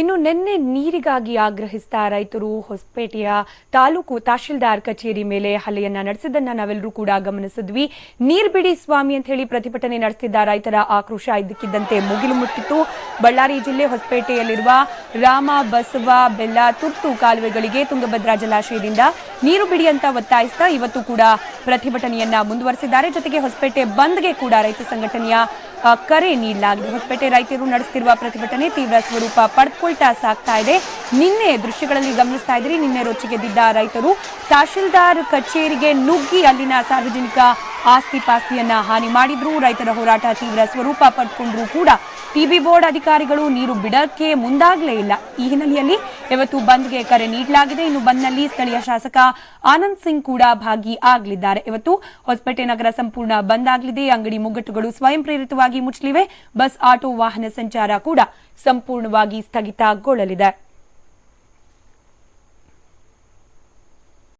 ಇನ್ನು ನಿನ್ನೆ ನೀರಿಗಾಗಿ ಆಗ್ರಹಿಸಿದ ರೈತರು ಹೊಸಪೇಟೆಯ ತಾಲೂಕು ತಹಶೀಲ್ದಾರ್ ಕಚೇರಿ ಮೇಲೆ ಹಲ್ಲೆಯನ್ನ ನಡೆಸಿದ್ದನ್ನ ನಾವೆಲ್ಲರೂ ಕೂಡ ಗಮನಿಸಿದ್ವಿ. ನೀರ್ ಬಿಡಿ ಸ್ವಾಮಿ ಅಂತ ಹೇಳಿ ಪ್ರತಿಭಟನೆ ನಡೆಸಿದ್ದ ರೈತರ ಆಕ್ರೋಶ ಇದ್ದಕ್ಕಿದ್ದಂತೆ ಮುಗಿಲು ಮುಟ್ಟಿತ್ತು. ಬಳ್ಳಾರಿ ಜಿಲ್ಲೆ ಹೊಸಪೇಟೆಯಲ್ಲಿರುವ ರಾಮ ಬಸವ ಬೆಲ್ಲ ತುರ್ತು ಕಾಲುವೆಗಳಿಗೆ ತುಂಗಭದ್ರಾ ಜಲಾಶಯದಿಂದ ನೀರು ಬಿಡಿ ಅಂತ ಒತ್ತಾಯಿಸ್ತಾ ಇವತ್ತು ಕೂಡ ಪ್ರತಿಭಟನೆಯನ್ನ ಮುಂದುವರೆಸಿದ್ದಾರೆ. ಜೊತೆಗೆ ಹೊಸಪೇಟೆ ಬಂದ್ಗೆ ಕೂಡ ರೈತ ಸಂಘಟನೆಯ ಕರೆ ನೀಡಲಾಗಿದೆ. ಹೊಸಪೇಟೆ ರೈತರು ನಡೆಸುತ್ತಿರುವ ಪ್ರತಿಭಟನೆ ತೀವ್ರ ಸ್ವರೂಪ ಪಡೆದುಕೊಳ್ತಾ ಸಾಗ್ತಾ ಇದೆ. ನಿನ್ನೆ ದೃಶ್ಯಗಳಲ್ಲಿ ಗಮನಿಸ್ತಾ ಇದ್ರಿ ನಿನ್ನೆ ರೊಚ್ಚಿಗೆದ್ದಿದ್ದ ರೈತರು ತಹಶೀಲ್ದಾರ್ ಕಚೇರಿಗೆ ನುಗ್ಗಿ ಅಲ್ಲಿನ ಸಾರ್ವಜನಿಕ ಆಸ್ತಿ ಪಾಸ್ತಿಯನ್ನ ಹಾನಿ ಮಾಡಿದ್ರು ರೈತರ ಹೋರಾಟ ತೀವ್ರ ಸ್ವರೂಪ ಪಡ್ಕೊಂಡ್ರೂ ಕೂಡ ಟಿಬಿ ಬೋರ್ಡ್ ಅಧಿಕಾರಿಗಳು ನೀರು ಬಿಡಕ್ಕೆ ಮುಂದಾಗಲೇ ಇಲ್ಲ. ಈ ಹಿನ್ನೆಲೆಯಲ್ಲಿ ಇವತ್ತು ಬಂದ್ಗೆ ಕರೆ ನೀಡಲಾಗಿದೆ. ಇನ್ನು ಬಂದ್ನಲ್ಲಿ ಸ್ಥಳೀಯ ಶಾಸಕ ಆನಂದ್ ಸಿಂಗ್ ಕೂಡ ಭಾಗಿ ಆಗಲಿದ್ದಾರೆ. ಇವತ್ತು ಹೊಸಪೇಟೆ ನಗರ ಸಂಪೂರ್ಣ ಬಂದ್ ಆಗಲಿದೆ. ಅಂಗಡಿ ಮುಗ್ಗಟ್ಟುಗಳು ಸ್ವಯಂ ಪ್ರೇರಿತವಾಗಿ ಮುಚ್ಚಲಿವೆ. ಬಸ್, ಆಟೋ, ವಾಹನ ಸಂಚಾರ ಕೂಡ ಸಂಪೂರ್ಣವಾಗಿ ಸ್ಥಗಿತಗೊಳ್ಳಲಿದೆ.